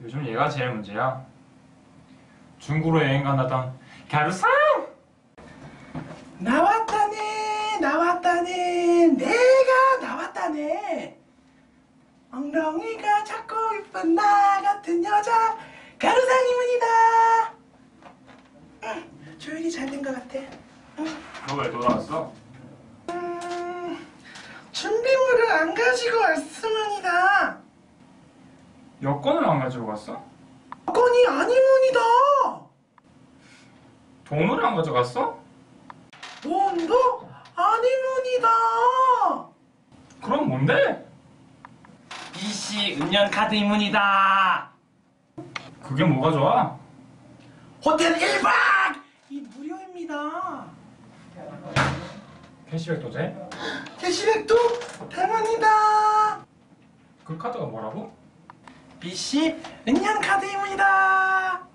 뭐가 제일 문제야? 중국으로 여행 간다던 갸루상! 나왔다네 나왔다네 내가 나왔다네 엉덩이가 작고 이쁜 나 같은 여자 가루상이문이다 응, 조율이 잘 된 것 같아 너왜 돌아왔어? 음, 준비물을 안 가지고 왔으문이다 여권을 안 가지고 갔어? 건이 아니문이다 돈을 안 가져갔어? 돈도 아니문이다 그럼 뭔데? BC 은연 카드 이문이다. 그게 뭐가 좋아? 호텔 1박 이 무료입니다 캐시백도 돼? 캐시백도 대만이다 그 카드가 뭐라고? BC 은연 카드입니다